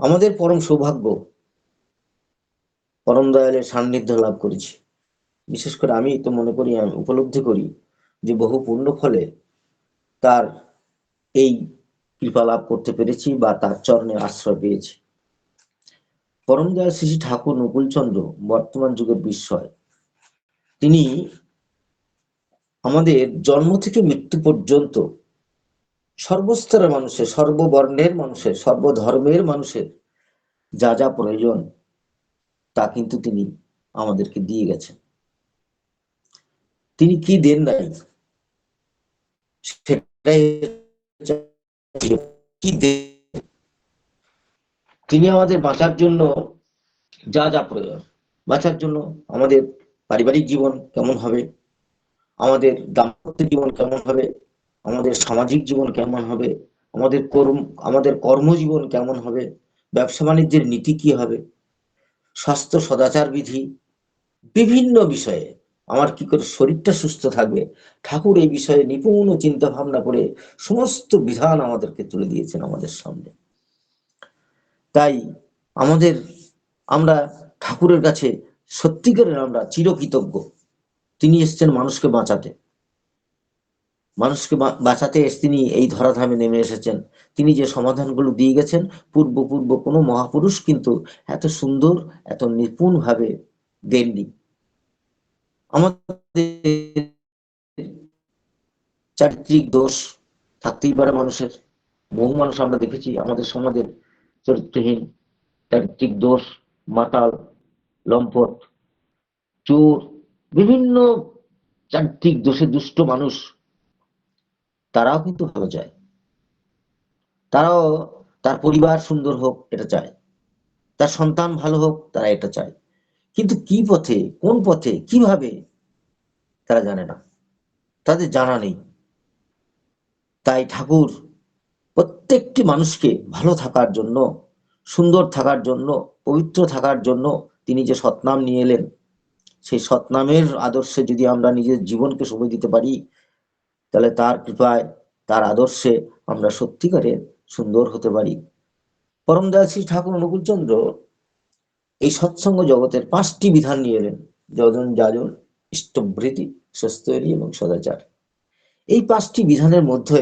আমাদের পরম সৌভাগ্য পরম দয়ালের সান্নিধ্য লাভ করেছি। বিশেষ করে আমি তো মনে করি, আমি উপলব্ধি করি যে বহু পুণ্য ফলে তার এই কৃপা লাভ করতে পেরেছি বা তার চরণে আশ্রয় পেয়েছি। পরম দয়াল শ্রী ঠাকুর নকুলচন্দ্র বর্তমান যুগের বিস্ময়। তিনি আমাদের জন্ম থেকে মৃত্যু পর্যন্ত সর্বস্তরের মানুষের, সর্ববর্ণের মানুষের, সর্বধর্মের মানুষের যা যা প্রয়োজন, তা কিন্তু তিনি আমাদেরকে দিয়ে গেছেন। তিনি কি দেন নাই? কি তিনি আমাদের বাঁচার জন্য যা যা প্রয়োজন, বাঁচার জন্য আমাদের পারিবারিক জীবন কেমন হবে? আমাদের দাম্পত্য জীবন কেমন হবে? আমাদের সামাজিক জীবন কেমন হবে? আমাদের কর্ম, আমাদের কর্মজীবন কেমন হবে? ব্যবসা বাণিজ্যের নীতি কি হবে? স্বাস্থ্য সদাচার বিধি, বিভিন্ন বিষয়ে আমার কি করে শরীরটা সুস্থ থাকবে? ঠাকুর এই বিষয়ে নিপুণ চিন্তা ভাবনা করে সমস্ত বিধান আমাদেরকে তুলে দিয়েছেন আমাদের সামনে। তাই আমাদের, আমরা ঠাকুরের কাছে সত্যিকারের আমরা চিরকৃতজ্ঞ। তিনি এসছেন মানুষকে বাঁচাতে। মানুষকে বাঁচাতে তিনি এই ধরাধামে নেমে এসেছেন। তিনি যে সমাধানগুলো দিয়ে গেছেন, পূর্ব পূর্ব কোনো মহাপুরুষ কিন্তু এত সুন্দর, এত নিপুণ ভাবে দেননি। আমাদের চারিত্রিক দোষ থাকতেই পারে মানুষের। বহু মানুষ আমরা দেখেছি, আমাদের সমাজের চরিত্রহীন, চারিত্রিক দোষ, মাতাল, লম্পট, চোর, বিভিন্ন চারিত্রিক দোষে দুষ্ট মানুষ তারাও কিন্তু ভালো চায়। তারাও তার পরিবার সুন্দর হোক, এটা চায়। তার সন্তান ভালো হোক, তারা এটা চায়। কিন্তু কি পথে, কোন পথে, কীভাবে, তারা জানে না। তাদের জানা নেই। তাই ঠাকুর প্রত্যেকটি মানুষকে ভালো থাকার জন্য, সুন্দর থাকার জন্য, পবিত্র থাকার জন্য তিনি যে সৎনাম নিয়ে এলেন, সেই সৎনামের আদর্শে যদি আমরা নিজের জীবনকে সময় দিতে পারি তাহলে তার কৃপায়, তার আদর্শে আমরা সত্যিকারে সুন্দর হতে পারি। পরম দয়াল শ্রী ঠাকুর অনুকূলচন্দ্র এই সৎসঙ্গ জগতের পাঁচটি বিধান নিয়ে এলেন। যজন, যাজন, ইষ্টভৃতি স্বস্তরি এবং সদাচার। এই পাঁচটি বিধানের মধ্যে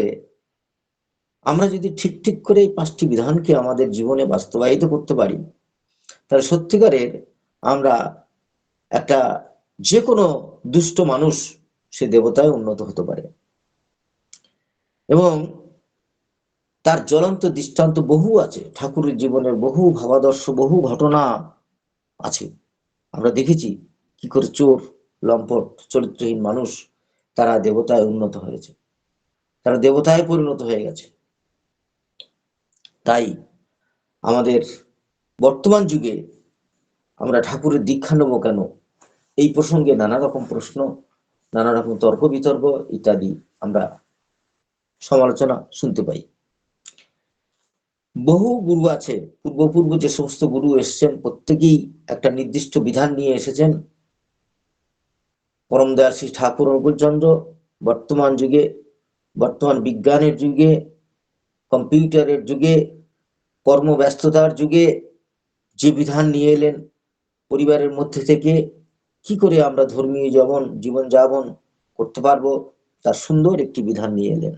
আমরা যদি ঠিক ঠিক করে এই পাঁচটি বিধানকে আমাদের জীবনে বাস্তবায়িত করতে পারি, তাহলে সত্যিকারের আমরা একটা যে কোনো দুষ্ট মানুষ সে দেবতায় উন্নত হতে পারে। এবং তার জ্বলন্ত দৃষ্টান্ত বহু আছে। ঠাকুরের জীবনের বহু ভাবাদর্শ, বহু ঘটনা আছে। আমরা দেখেছি কি করে চোর, লম্পট, চরিত্রহীন মানুষ তারা দেবতায় উন্নত হয়েছে। তারা দেবতায় পরিণত হয়ে গেছে। তাই আমাদের বর্তমান যুগে আমরা ঠাকুরের দীক্ষা নেব কেন? এই প্রসঙ্গে নানা রকম প্রশ্ন, নানা রকম তর্ক বিতর্ক ইত্যাদি আমরা সমালোচনা শুনতে পাই। বহু গুরু আছে, পূর্বপূর্ব যে সমস্ত গুরু এসছেন, প্রত্যেকেই একটা নির্দিষ্ট বিধান নিয়ে এসেছেন। পরম দয়াল শ্রী ঠাকুর অনুকূলচন্দ্র, বর্তমান যুগে, বর্তমান বিজ্ঞানের যুগে, কম্পিউটারের যুগে, কর্মব্যস্ততার যুগে যে বিধান নিয়ে এলেন, পরিবারের মধ্যে থেকে কি করে আমরা ধর্মীয় জীবন জীবন যাপন করতে পারব, তার সুন্দর একটি বিধান নিয়ে এলেন।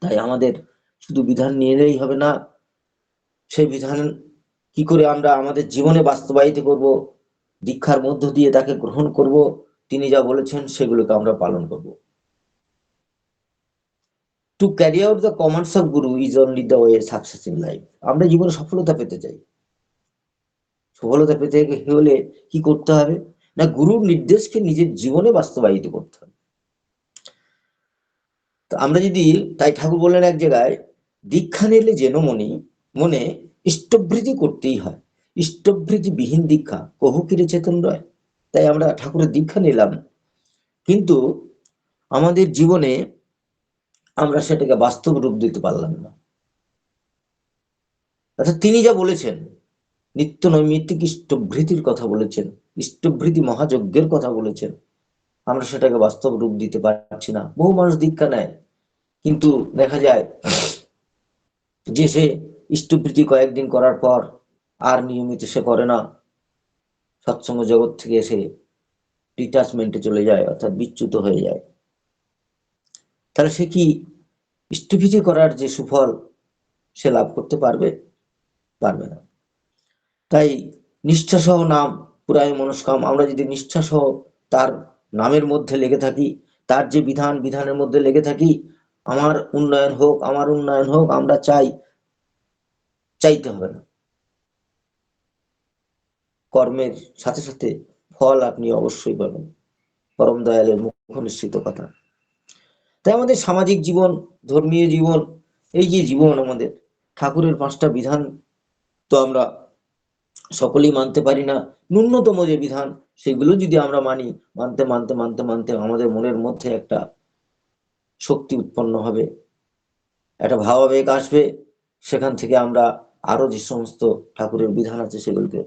তাই আমাদের শুধু বিধান নিয়ে এলেই হবে না। সেই বিধান কি করে আমরা আমাদের জীবনে বাস্তবায়িত করব, দীক্ষার মধ্য দিয়ে তাকে গ্রহণ করব, তিনি যা বলেছেন সেগুলোকে আমরা পালন করব। To carry out the commands of guru is only the way success in life আমরা জীবনে সফলতা পেতে চাই। সফলতা পেতে হলে কি করতে হবে? না, গুরুর নির্দেশকে নিজের জীবনে বাস্তবায়িত করতে হবে। আমরা যদি তাই ঠাকুর বললেন এক জায়গায়, দীক্ষা নিলে যেন মনে মনে ইষ্টভৃতি করতেই হয়। ইষ্টভৃতি বিহীন দীক্ষা, কহু কিরে চেতন রয়? তাই আমরা ঠাকুরের দীক্ষা নিলাম। কিন্তু আমাদের জীবনে আমরা সেটাকে বাস্তব রূপ দিতে পারলাম না। অর্থাৎ তিনি যা বলেছেন, নিত্য নৈমিত্তিক ইষ্টভৃতির কথা বলেছেন, ইষ্টভৃতি মহাযজ্ঞের কথা বলেছেন আমরা সেটাকে বাস্তব রূপ দিতে পারছি না। বহু মানুষ দীক্ষা নেয়, কিন্তু দেখা যায় যে সে ইষ্টপ্রীতি কয়েকদিন করার পর আর নিয়মিত সে করে না। সৎসঙ্গ জগৎ থেকে এসে ডিটাচমেন্টে চলে যায়, অর্থাৎ বিচ্যুত হয়ে যায়। তাহলে সে কি ইষ্টভীতি করার যে সুফল সে লাভ করতে পারবে? পারবে না। তাই নিষ্ঠা সহ নাম, পুরায় মনস্কাম, আমরা যদি নিষ্ঠাসহ তার নামের মধ্যে লেগে থাকি, তার যে বিধান বিধানের মধ্যে লেগে থাকি, আমার উন্নয়ন হোক, আমার উন্নয়ন হোক, আমরা চাই, চাইতে হবে না। কর্মের সাথে সাথে ফল আপনি অবশ্যই পাবেন। পরম দয়ালের মুখ নিশ্চিত কথা। তাই আমাদের সামাজিক জীবন, ধর্মীয় জীবন, এই যে জীবন আমাদের, ঠাকুরের পাঁচটা বিধান তো আমরা সকলেই মানতে পারি না। ন্যূনতম যে বিধান, সেগুলো যদি আমরা মানি, মানতে মানতে মানতে মানতে আমাদের মনের মধ্যে একটা শক্তি উৎপন্ন হবে। একটা ভাবাবেগ আসবে। সেখান থেকে আমরা আরও যে সমস্ত ঠাকুরের বিধান আছে, সেগুলোকে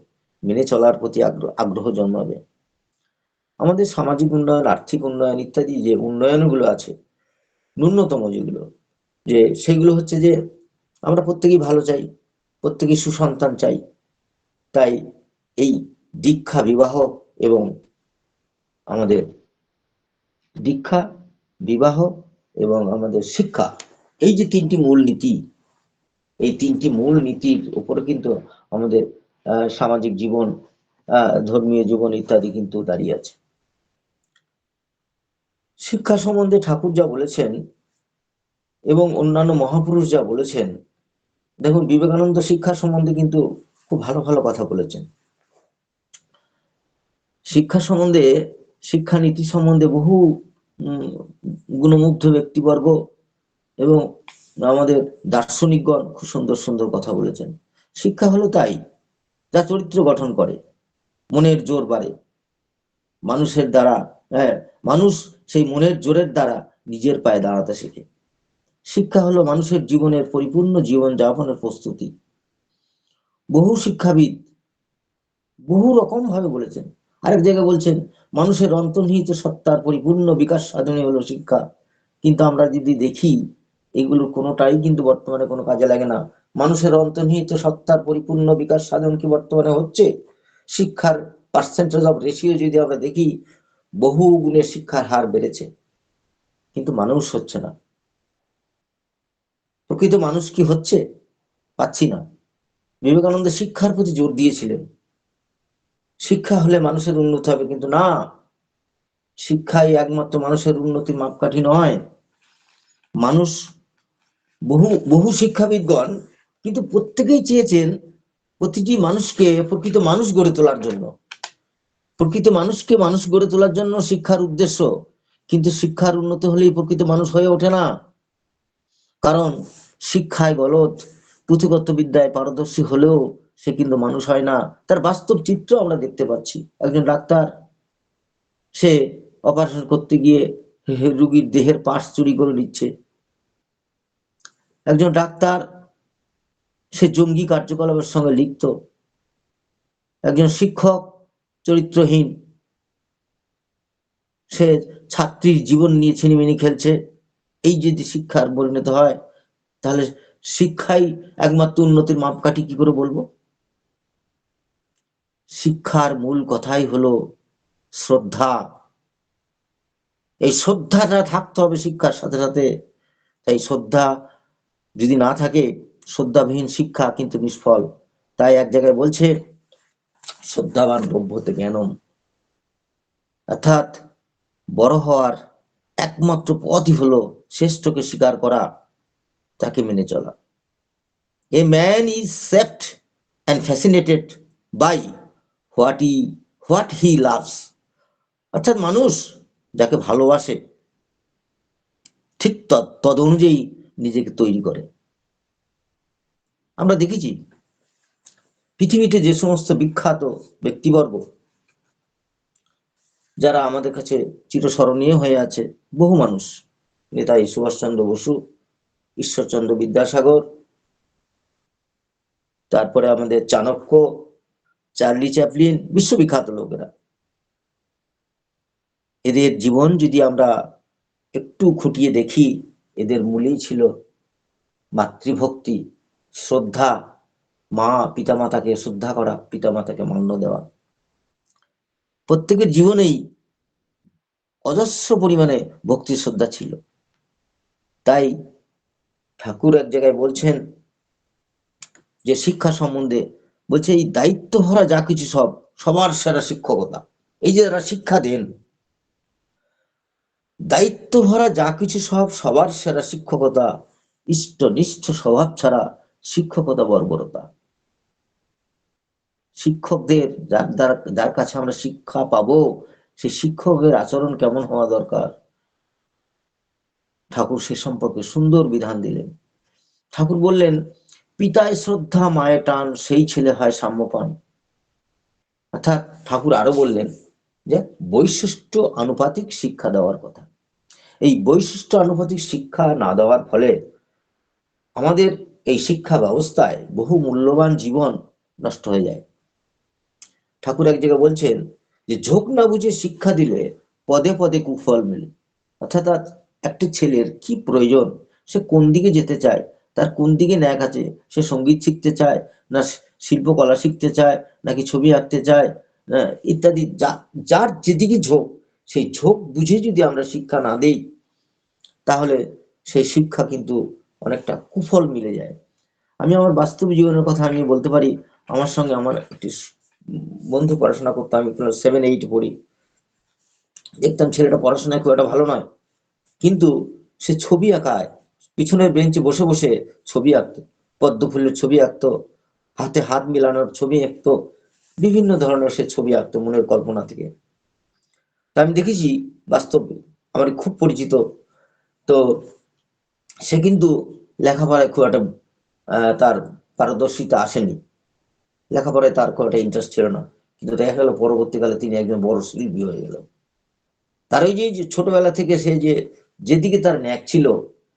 মেনে চলার প্রতি আগ্রহ আগ্রহ জন্মাবে। আমাদের সামাজিক উন্নয়ন, আর্থিক উন্নয়ন ইত্যাদি যে উন্নয়নগুলো আছে, ন্যূনতম যেগুলো, যে সেগুলো হচ্ছে যে আমরা প্রত্যেকেই ভালো চাই, প্রত্যেকেই সুসন্তান চাই। তাই এই দীক্ষা, বিবাহ এবং আমাদের দীক্ষা, বিবাহ এবং আমাদের শিক্ষা, এই যে তিনটি মূল নীতি, এই তিনটি মূল নীতির উপরে কিন্তু আমাদের সামাজিক জীবন ধর্মীয় জীবন ইত্যাদি কিন্তু দাঁড়িয়ে আছে। শিক্ষা সম্বন্ধে ঠাকুর যা বলেছেন এবং অন্যান্য মহাপুরুষ যা বলেছেন, দেখুন বিবেকানন্দ শিক্ষা সম্বন্ধে কিন্তু খুব ভালো ভালো কথা বলেছেন। শিক্ষা সম্বন্ধে, শিক্ষা নীতি সম্বন্ধে বহু গুণমুগ্ধ ব্যক্তিবর্গ এবং আমাদের দার্শনিকগণ খুব সুন্দর সুন্দর কথা বলেছেন। শিক্ষা হলো তাই, যা চরিত্র গঠন করে, মনের জোর বাড়ে। মানুষের দ্বারা হ্যাঁ মানুষ সেই মনের জোরের দ্বারা নিজের পায়ে দাঁড়াতে শেখে। শিক্ষা হলো মানুষের জীবনের পরিপূর্ণ জীবন যাপনের প্রস্তুতি। বহু শিক্ষাবিদ বহু রকম ভাবে বলেছেন। আরেক জায়গায় বলছেন, মানুষের অন্তর্নিহিত সত্তার পরিপূর্ণ বিকাশ সাধনে হলো শিক্ষা। কিন্তু আমরা যদি দেখি এগুলো কোনোটাই কিন্তু বর্তমানে কোনো কাজে লাগে না। মানুষের অন্তর্নিহিত সত্তার পরিপূর্ণ বিকাশ সাধন কি বর্তমানে হচ্ছে? শিক্ষার পার্সেন্টেজ অফ রেশিও যদি আমরা দেখি, বহু গুণে শিক্ষার হার বেড়েছে। কিন্তু মানুষ হচ্ছে না। প্রকৃত মানুষ কি হচ্ছে? পাচ্ছি না। বিবেকানন্দ শিক্ষার প্রতি জোর দিয়েছিলেন। শিক্ষা হলে মানুষের উন্নতি হবে, কিন্তু না। শিক্ষাই একমাত্র মানুষের উন্নতির মাপকাঠি নয়। মানুষ বহু বহু শিক্ষাবিদগণ কিন্তু প্রত্যেকেই চেয়েছেন প্রতিটি মানুষকে, প্রকৃত মানুষ গড়ে তোলার জন্য। প্রকৃত মানুষকে মানুষ গড়ে তোলার জন্য শিক্ষার উদ্দেশ্য, কিন্তু শিক্ষার উন্নতি হলেই প্রকৃত মানুষ হয়ে ওঠে না। কারণ শিক্ষায় গলত পুঁথিগত বিদ্যায় পারদর্শী হলেও সে কিন্তু মানুষ হয় না। তার বাস্তব চিত্র আমরা দেখতে পাচ্ছি। একজন ডাক্তার, সে অপারেশন করতে গিয়ে রুগীর দেহের পাশ চুরি করে নিচ্ছে। একজন ডাক্তার, সে জঙ্গি কার্যকলাপের সঙ্গে লিপ্ত। একজন শিক্ষক, চরিত্রহীন। সে ছাত্রীর জীবন নিয়ে ছিনিমিনি খেলছে। এই যদি শিক্ষার পরিণত হয়, তাহলে শিক্ষাই একমাত্র উন্নতির মাপকাঠি, কি করে বলব? শিক্ষার মূল কথাই হলো শ্রদ্ধা। এই শ্রদ্ধাটা থাকতে হবে শিক্ষার সাথে সাথে। তাই শ্রদ্ধা যদি না থাকে, শ্রদ্ধাবিহীন শিক্ষা কিন্তু নিষ্ফল। তাই এক জায়গায় বলছে, শ্রদ্ধাবান দ্রব্যতে জ্ঞানম। অর্থাৎ বড় হওয়ার একমাত্র পথই হলো শ্রেষ্ঠকে স্বীকার করা। তাকে মেনে চলা। A man is sept and fascinated by what uh what he loves অর্থাৎ মানুষ যাকে ভালোবাসে, ঠিক তদ অনুযায়ী নিজেকে তৈরি করে। আমরা দেখেছি, পৃথিবীতে যে সমস্ত বিখ্যাত ব্যক্তিবর্গ, যারা আমাদের কাছে চিরস্মরণীয় হয়ে আছে, বহু মানুষ। নেতাজি সুভাষচন্দ্র বসু ঈশ্বরচন্দ্র বিদ্যাসাগর, তারপরে আমাদের চাণক্য, চার্লি চ্যাপলিন, বিশ্ববিখ্যাত লোকেরা। এদের জীবন যদি আমরা একটু খুঁটিয়ে দেখি, এদের মূলেই ছিল মাতৃভক্তি, শ্রদ্ধা, মা পিতামাতাকে শ্রদ্ধা করা, পিতামাতাকে মান্য দেওয়া। প্রত্যেকের জীবনেই অজস্র পরিমাণে ভক্তি শ্রদ্ধা ছিল। তাই ঠাকুর এক জায়গায় বলছেন যে শিক্ষা সম্বন্ধে, বলছে এই দায়িত্ব ভরা যা কিছু সব, সবার সেরা শিক্ষকতা। এই যে যারা শিক্ষা দেন দায়িত্ব ভরা যা কিছু সব, সবার সেরা শিক্ষকতা ইষ্ট নিষ্ঠ স্বভাব ছাড়া শিক্ষকতা বর্বরতা। শিক্ষকদের, যার দ্বারা, যার কাছে আমরা শিক্ষা পাবো সে শিক্ষকের আচরণ কেমন হওয়া দরকার? ঠাকুর সে সম্পর্কে সুন্দর বিধান দিলেন। ঠাকুর বললেন, পিতায় শ্রদ্ধা মায়ের টান, সেই ছেলে হয় সাম্যপান। অর্থাৎ ঠাকুর আরও বললেন যে, বৈশিষ্ট্য আনুপাতিক শিক্ষা দেওয়ার কথা। এই বৈশিষ্ট্য আনুপাতিক শিক্ষা না দেওয়ার ফলে আমাদের এই শিক্ষা ব্যবস্থায় বহু মূল্যবান জীবন নষ্ট হয়ে যায়। ঠাকুর এক জায়গায় বলছেন যে, ঝোঁক না বুঝে শিক্ষা দিলে পদে পদে কুফল মেলে। অর্থাৎ একটি ছেলের কি প্রয়োজন? সে কোন দিকে যেতে চায়? তার কোন দিকে ন্যাক আছে? সে সংগীত শিখতে চায়? না শিল্পকলা শিখতে চায়? নাকি ছবি আঁকতে চায়? ইত্যাদি যার যেদিকে ঝোঁক, সেই ঝোঁক বুঝে যদি আমরা শিক্ষা না দেই, তাহলে সেই শিক্ষা কিন্তু অনেকটা কুফল মিলে যায়। আমি আমার বাস্তব জীবনের কথা আমি বলতে পারি, আমার সঙ্গে আমার একটি বন্ধু পড়াশোনা করতো, আমি সেভেন এইট পড়ি। দেখতাম ছেলেটা পড়াশোনায় খুব একটা ভালো নয়। কিন্তু সে ছবি আঁকায়। পিছনের বেঞ্চে বসে বসে ছবি আঁকতো পদ্ম ফুলের ছবি আঁকতো, হাতে হাত মিলানোর ছবি আঁকতো, বিভিন্ন ধরনের সে ছবি আঁকতো মনের কল্পনা থেকে। তা আমি দেখেছি বাস্তব, আমার খুব পরিচিত। তো সে কিন্তু লেখাপড়ায় খুব একটা তার পারদর্শিতা আসেনি। লেখাপড়ায় তার খুব একটা ইন্টারেস্ট ছিল না। কিন্তু দেখা গেল পরবর্তীকালে তিনি একজন বড় শিল্পী হয়ে গেল। তার ওই যে ছোটবেলা থেকে সে যে যেদিকে তার ন্যাক ছিল,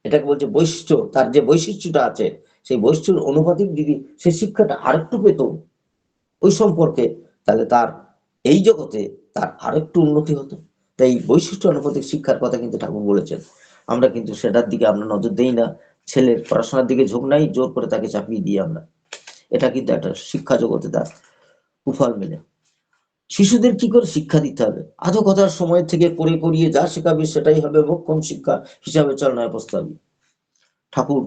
এটাকে বলছে বৈশিষ্ট্য, তার যে বৈশিষ্ট্যটা আছে, সেই বৈশিষ্ট্যর অনুপাতিক যদি সে শিক্ষাটা আরেকটু পেত, ওই সম্পর্কে তাহলে তার এই জগতে তার আরেকটু উন্নতি হতো। তাই বৈশিষ্ট্য অনুপাতিক শিক্ষার কথা কিন্তু ঠাকুর বলেছেন। আমরা কিন্তু সেটার দিকে আমরা নজর দেই না, ছেলের পড়াশোনার দিকে ঝোঁক নাই, জোর করে তাকে চাপিয়ে দিই আমরা। এটা কিন্তু একটা শিক্ষা জগতে তার কুফল মেলে। শিশুদের কি করে শিক্ষা দিতে হবে? আধকতার সময় থেকে করে করিয়ে যা শেখাবে সেটাই হবে ভক্ষণ শিক্ষা হিসাবে চলনায় প্রস্তাবী ঠাকুর,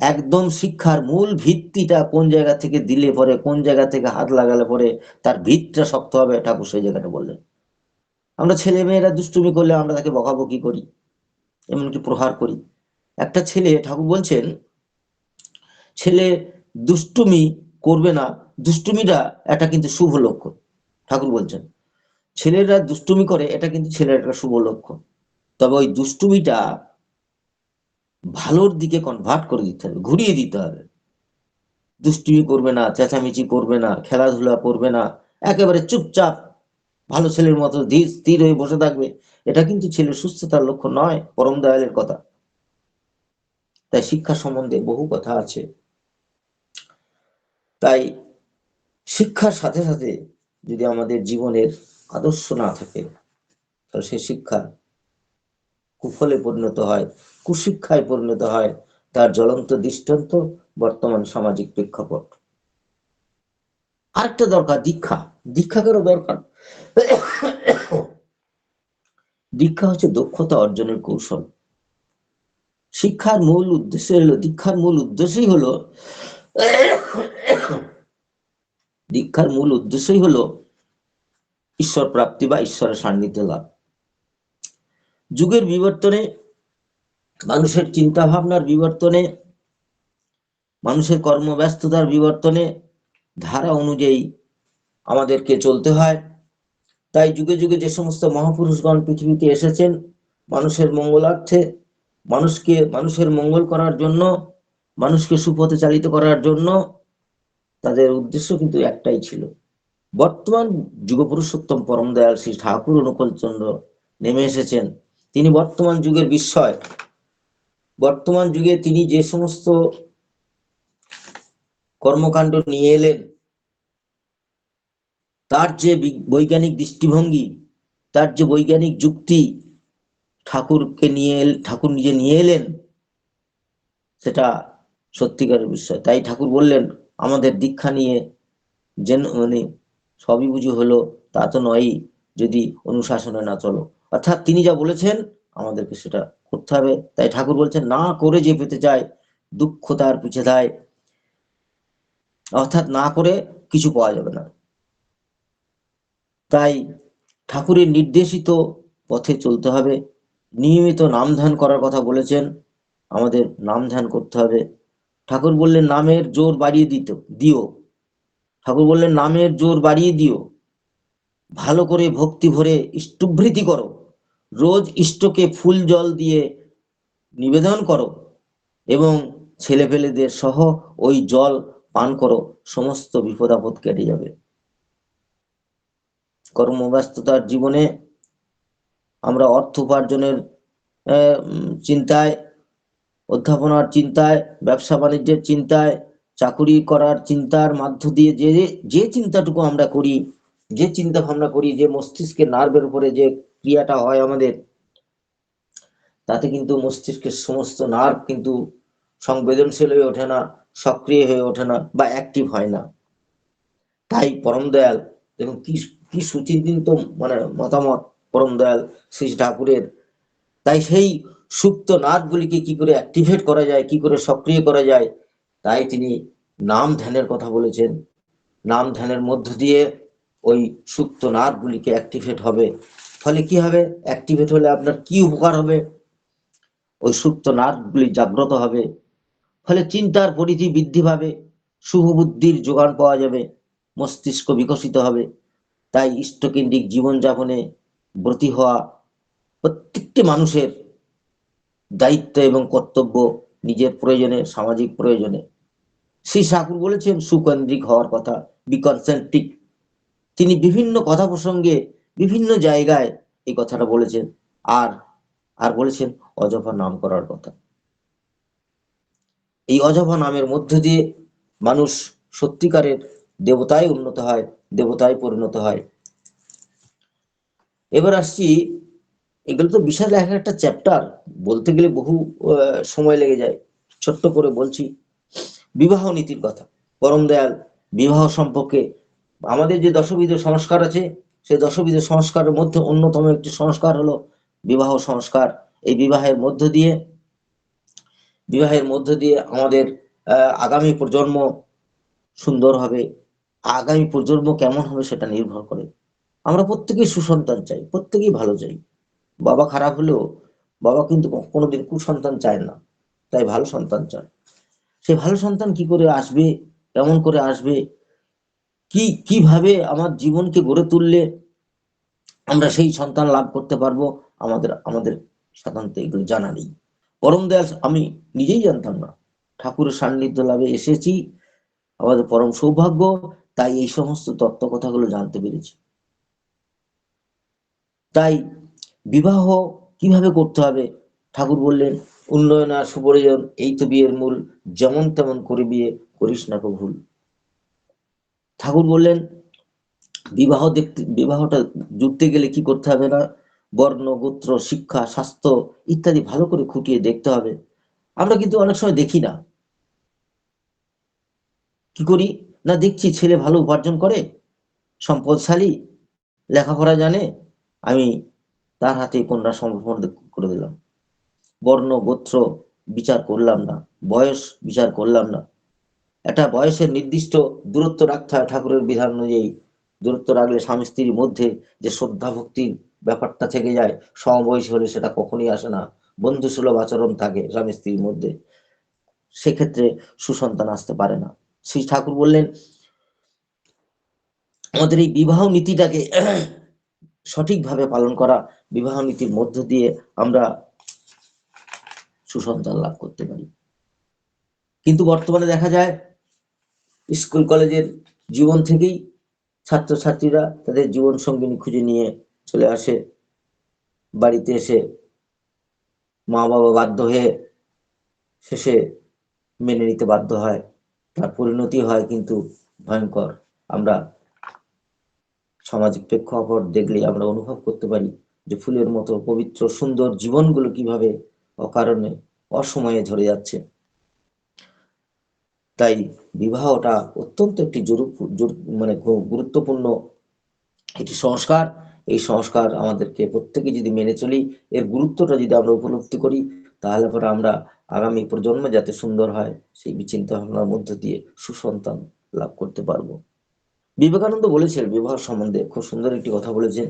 একদম শিক্ষার মূল ভিত্তিটা কোন জায়গা থেকে দিলে পরে, কোন জায়গা থেকে হাত লাগালে পরে তার ভিতটা শক্ত হবে? ঠাকুর সেই জায়গাটা বললেন। আমরা ছেলে মেয়েরা দুষ্টুমি করলে আমরা তাকে বকাবকি করি, এমনকি প্রহার করি। একটা ছেলে, ঠাকুর বলছেন, ছেলে দুষ্টুমি করবে না দুষ্টুমিটা এটা কিন্তু শুভ লক্ষণ, ঠাকুর বলছেন। ছেলেরা দুষ্টুমি করে, এটা কিন্তু ছেলের একটা শুভ লক্ষণ। তবে ওই দুষ্টুমিটা ভালোর দিকে কনভার্ট করে দিতে হবে, ঘুরিয়ে দিতে হবে। দুষ্টুমি করবে না, চেঁচামেচি করবে না, খেলাধুলা করবে না, একেবারে চুপচাপ, ভালো ছেলের মতো ধীর, স্থির হয়ে বসে থাকবে। এটা কিন্তু ছেলের সুস্থতার লক্ষ্য নয়, পরম দয়ালের কথা। তাই শিক্ষা সম্বন্ধে বহু কথা আছে। তাই শিক্ষার সাথে সাথে যদি আমাদের জীবনের আদর্শ না থাকে, তাহলে সেই শিক্ষা কুফলে পরিণত হয়, কুশিক্ষায় পরিণত হয়, তার জ্বলন্ত দৃষ্টান্ত বর্তমান সামাজিক প্রেক্ষাপট। আরেকটা দরকার, দীক্ষা। দীক্ষা কেন দরকার? দীক্ষা হচ্ছে দক্ষতা অর্জনের কৌশল। শিক্ষার মূল উদ্দেশ্য হলো, দীক্ষার মূল উদ্দেশ্যই হলো দীক্ষার মূল উদ্দেশ্যই হলো ঈশ্বর প্রাপ্তি বা ঈশ্বরের সান্নিধ্য লাভ। যুগের বিবর্তনে মানুষের চিন্তা ভাবনার বিবর্তনে, মানুষের কর্মব্যস্ততার বিবর্তনে ধারা অনুযায়ী আমাদেরকে চলতে হয়। তাই যুগে যুগে যে সমস্ত মহাপুরুষগণ পৃথিবীতে এসেছেন, মানুষের মঙ্গলার্থে, মানুষকে, মানুষের মঙ্গল করার জন্য, মানুষকে সুপথে চালিত করার জন্য তাদের উদ্দেশ্য কিন্তু একটাই ছিল। বর্তমান যুগপুরুষোত্তম পরম দয়াল শ্রী ঠাকুর অনুকূল চন্দ্র নেমে এসেছেন। তিনি বর্তমান যুগের বিস্ময়। বর্তমান যুগে তিনি যে সমস্ত কর্মকাণ্ড নিয়ে এলেন, তার যে বৈজ্ঞানিক দৃষ্টিভঙ্গি, তার যে বৈজ্ঞানিক যুক্তি ঠাকুরকে নিয়ে ঠাকুর নিজে নিয়ে এলেন, সেটা সত্যিকারের বিষয় তাই ঠাকুর বললেন আমাদের দীক্ষা নিয়ে যেন মানে সবই বুঝি হলো, তা তো নয়ই যদি অনুশাসনে না চলো। অর্থাৎ তিনি যা বলেছেন, আমাদেরকে সেটা করতে হবে। তাই ঠাকুর বলছেন, না করে যে পেতে চায়, দুঃখ তার পিছে দেয় অর্থাৎ না করে কিছু পাওয়া যাবে না। তাই ঠাকুরের নির্দেশিত পথে চলতে হবে। নিয়মিত নাম ধ্যান করার কথা বলেছেন। আমাদের নাম ধ্যান করতে হবে। ঠাকুর বললেন, নামের জোর বাড়িয়ে দিত, দিও। ঠাকুর বললেন, নামের জোর বাড়িয়ে দিও। ভালো করে ভক্তি ভরে ইষ্টভৃতি করো। রোজ ইষ্টকে ফুল জল দিয়ে নিবেদন করো এবং ছেলেপেলেদের সহ ওই জল পান করো। সমস্ত বিপদ আপদ কেটে যাবে। কর্মব্যস্ততার জীবনে আমরা অর্থ উপার্জনের চিন্তায় অধ্যাপনার চিন্তায়, ব্যবসা বাণিজ্যের চিন্তায়, চাকুরি করার চিন্তার মাধ্য দিয়ে যে যে চিন্তাটুকু আমরা করি, যে চিন্তা ভাবনা করি, যে মস্তিষ্কের নার্ভের উপরে যে ক্রিয়াটা হয় আমাদের, তাতে কিন্তু মস্তিষ্কের সমস্ত নার্ভ কিন্তু সংবেদনশীল হয়ে ওঠে না, সক্রিয় হয়ে ওঠে না বা অ্যাক্টিভ হয় না। তাই পরম দয়াল এবং কি কি সুচিন্তিত মানে মতামত পরম দয়াল শ্রী ঠাকুরের, তাই সেই সুপ্ত নাদগুলিকে কি করে অ্যাক্টিভেট করা যায়, কি করে সক্রিয় করা যায়, তাই তিনি নাম ধ্যানের কথা বলেছেন। নাম ধ্যানের মধ্য দিয়ে ওই সুপ্ত নাদগুলিকে অ্যাক্টিভেট হবে। ফলে কি হবে? অ্যাক্টিভেট হলে আপনার কি উপকার হবে? ওই সুপ্ত নাদগুলি জাগ্রত হবে। ফলে চিন্তার পরিধি বৃদ্ধি পাবে, শুভ বুদ্ধির যোগান পাওয়া যাবে, মস্তিষ্ক বিকশিত হবে। তাই ইষ্টকেন্দ্রিক জীবনযাপনে ব্রতী হওয়া প্রত্যেকটি মানুষের দায়িত্ব এবং কর্তব্য নিজের প্রয়োজনে, সামাজিক প্রয়োজনে। শ্রী ঠাকুর বলেছেন, সুকেন্দ্রিক হওয়ার কথা বিকনসেন্ট্রিক তিনি বিভিন্ন কথা প্রসঙ্গে বিভিন্ন জায়গায় এই কথাটা বলেছেন। আর আর বলেছেন অজপা নাম করার কথা। এই অজপা নামের মধ্য দিয়ে মানুষ সত্যিকারের দেবতায় উন্নত হয়, দেবতায় পরিণত হয়। এবার আসছি এগুলো তো বিশাল এক একটা চ্যাপ্টার বলতে গেলে বহু সময় লেগে যায়। ছোট্ট করে বলছি, বিবাহ নীতির কথা। পরম দয়াল, বিবাহ সম্পর্কে আমাদের যে দশবিধ সংস্কার আছে, সেই দশবিধ সংস্কারের মধ্যে অন্যতম একটি সংস্কার হলো বিবাহ সংস্কার। এই বিবাহের মধ্য দিয়ে, বিবাহের মধ্য দিয়ে আমাদের আগামী প্রজন্ম সুন্দর হবে। আগামী প্রজন্ম কেমন হবে সেটা নির্ভর করে। আমরা প্রত্যেকেই সুসন্তান চাই, প্রত্যেকেই ভালো চাই। বাবা খারাপ হলেও বাবা কিন্তু কোনোদিন কুসন্তান চায় না। তাই ভালো সন্তান চায়। সে ভালো সন্তান কি করে আসবে? কেমন করে আসবে? কি, কীভাবে আমার জীবনকে গড়ে তুললে আমরা সেই সন্তান লাভ করতে পারব? আমাদের আমাদের সাধারণত এগুলো জানা নেই। পরম দয়াল আমি নিজেই জানতাম না। ঠাকুরের সান্নিধ্য লাভে এসেছি। আমাদের পরম সৌভাগ্য। তাই এই সমস্ত তত্ত্ব কথাগুলো জানতে পেরেছি। তাই বিবাহ কীভাবে করতে হবে? ঠাকুর বললেন, উন্নয়ন আর সুপরিজন, এই তো বিয়ের মূল, যেমন তেমন করে বিয়ে করিস না ভুল ঠাকুর বললেন, বিবাহ দেখতে, বিবাহটা জুড়তে গেলে কি করতে হবে না? বর্ণ, গোত্র, শিক্ষা, স্বাস্থ্য ইত্যাদি ভালো করে খুঁটিয়ে দেখতে হবে। আমরা কিন্তু অনেক সময় দেখি না। কি করি? না দেখছি ছেলে ভালো উপার্জন করে? সম্পদশালী? লেখাপড়া জানে? আমি তার হাতে কন্যা সমর্পণ করে দিলাম। বর্ণ, গোত্র, বিচার করলাম না। বয়স, বিচার করলাম না। একটা বয়সের নির্দিষ্ট দূরত্ব রাখতে হয় ঠাকুরের বিধান অনুযায়ী। দূরত্ব রাখলে স্বামী স্ত্রীর মধ্যে যে শ্রদ্ধা ভক্তির ব্যাপারটা থেকে যায়, সমবয়সী হলে সেটা কখনই আসে না। বন্ধু সুলভ আচরণ থাকে স্বামী স্ত্রীর মধ্যে। সেক্ষেত্রে সুসন্তান আসতে পারে না। শ্রী ঠাকুর বললেন, আমাদের এই বিবাহ নীতিটাকে সঠিকভাবে পালন করা বিবাহ নীতির মধ্য দিয়ে আমরা সুসন্তান লাভ করতে পারি। কিন্তু বর্তমানে দেখা যায়, স্কুল, কলেজের জীবন থেকেই ছাত্রছাত্রীরা তাদের জীবন সঙ্গিনী খুঁজে নিয়ে চলে আসে। বাড়িতে এসে মা বাবা বাধ্য হয়ে শেষে মেনে নিতে বাধ্য হয়। তার পরিণতি হয় কিন্তু ভয়ঙ্কর। আমরা সামাজিক প্রেক্ষাপট দেখলে আমরা অনুভব করতে পারি যে ফুলের মতো পবিত্র সুন্দর জীবনগুলো কীভাবে অকারণে অসময়ে ঝরে যাচ্ছে। তাই বিবাহটা অত্যন্ত একটি মানে গুরুত্বপূর্ণ একটি সংস্কার। এই সংস্কার আমাদেরকে প্রত্যেকে যদি মেনে চলি, এর গুরুত্বটা যদি আমরা উপলব্ধি করি, তাহলে পরে আমরা আগামী প্রজন্ম যাতে সুন্দর হয়, সেই চিন্তা ভাবনার মধ্য দিয়ে সুসন্তান লাভ করতে পারব। বিবেকানন্দ বলেছেন, বিবাহ সম্বন্ধে খুব সুন্দর একটি কথা বলেছেন।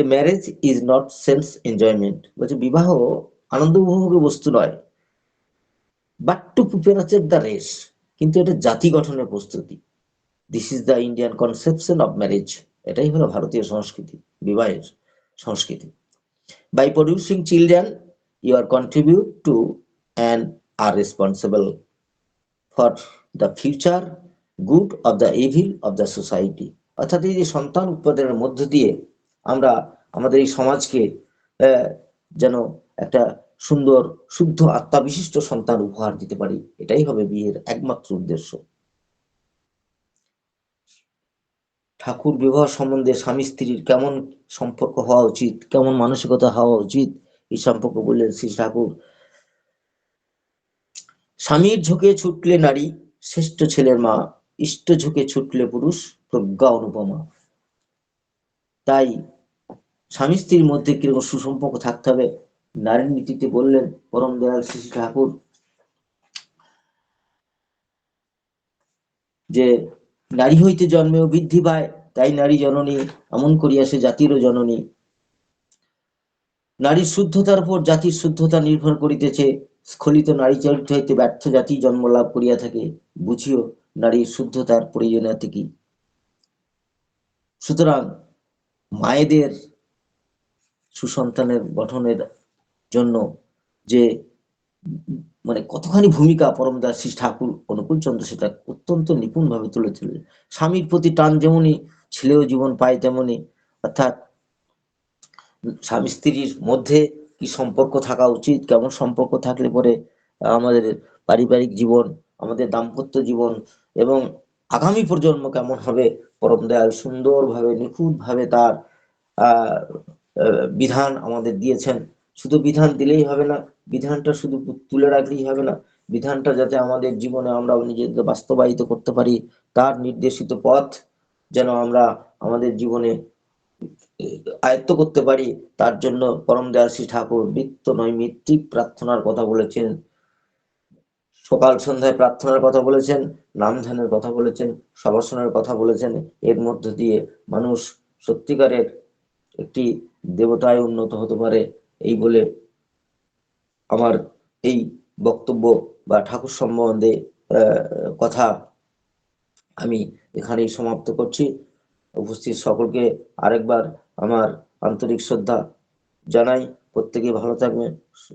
যে marriage is not sense enjoyment বলছে, বিবাহ আনন্দ উপভোগের বস্তু নয় but to prepare for the race কিন্তু এটা জাতি গঠনের প্রস্তুতি। This is the Indian conception of marriage এটাই হলো ভারতীয় সংস্কৃতি, বিবাহের সংস্কৃতি। By producing children you are contribute to and are responsible for the future good of the evil of the society অর্থাৎ এই যে সন্তান উৎপাদনের মধ্য দিয়ে আমরা আমাদের এই সমাজকে যেন একটা সুন্দর, শুদ্ধ আত্মাবিশিষ্ট সন্তান উপহার দিতে পারি। এটাই হবে বিয়ের একমাত্র উদ্দেশ্য। ঠাকুর বিবাহ সম্বন্ধে স্বামী স্ত্রীর কেমন সম্পর্ক হওয়া উচিত? কেমন মানসিকতা হওয়া উচিত? এই সম্পর্ক বললেন শ্রী ঠাকুর। স্বামীর ঝোঁকে ছুটলে নারী, শ্রেষ্ঠ ছেলের মা, ইষ্ট ঝোঁকে ছুটলে পুরুষ, প্রজ্ঞা অনুপমা। তাই স্বামী স্ত্রীর মধ্যে কীরকম সুসম্পর্ক থাকতে হবে? নারীর নীতিতে বললেন পরম দয়াল শ্রী ঠাকুর যে নারী হইতে জন্মেও বৃদ্ধি পায়, তাই নারী জননী, এমন করিয়া সে জাতিরও জননী। নারীর শুদ্ধতার উপর জাতির শুদ্ধতা নির্ভর করিতেছে, স্খলিত নারী চরিত্র হইতে ব্যর্থ জাতি জন্ম লাভ করিয়া থাকে। বুঝিও, নারীর শুদ্ধতার প্রয়োজনীয়তা কি? সুতরাং মায়েদের সুসন্তানের গঠনের জন্য যে মানে কতখানি ভূমিকা পরমদাস শ্রী ঠাকুর অনুকূল চন্দ্র সেটা অত্যন্ত নিপুণ ভাবে তুলে তুলে স্বামীর প্রতি টান যেমনই ছেলেও জীবন পায় তেমনি অর্থাৎ স্বামী স্ত্রীর মধ্যে কি সম্পর্ক থাকা উচিত, কেমন সম্পর্ক থাকলে পরে আমাদের পারিবারিক জীবন, আমাদের দাম্পত্য জীবন এবং আগামী প্রজন্ম কেমন হবে? পরম দয়াল সুন্দরভাবে নিখুঁত ভাবে তার বিধান আমাদের দিয়েছেন। শুধু বিধান দিলেই হবে না, বিধানটা শুধু তুলে রাখলেই হবে না। বিধানটা যাতে আমাদের জীবনে আমরা নিজেদের বাস্তবায়িত করতে পারি, তার নির্দেশিত পথ যেন আমরা আমাদের জীবনে আয়ত্ত করতে পারি, তার জন্য পরম দয়াল শ্রী ঠাকুর নিত্য নৈমিত্তিক প্রার্থনার কথা বলেছেন। সকাল সন্ধ্যায় প্রার্থনার কথা বলেছেন, নাম ধ্যানের কথা বলেছেন সবাসনের কথা বলেছেন। এর মধ্য দিয়ে মানুষ সত্যিকারের একটি দেবতায় উন্নত হতে পারে এই বলে আমার এই বক্তব্য বা ঠাকুর সম্বন্ধে কথা আমি এখানেই সমাপ্ত করছি। উপস্থিত সকলকে আরেকবার আমার আন্তরিক শ্রদ্ধা জানাই। প্রত্যেকে ভালো থাকবেন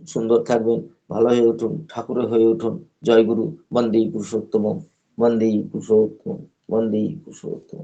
সুন্দর থাকবেন। ভালো হয়ে উঠুন ঠাকুরের হয়ে উঠুন। জয় গুরু বন্দে পুরুষোত্তম বন্দে পুরুষোত্তম বন্দে পুরুষোত্তম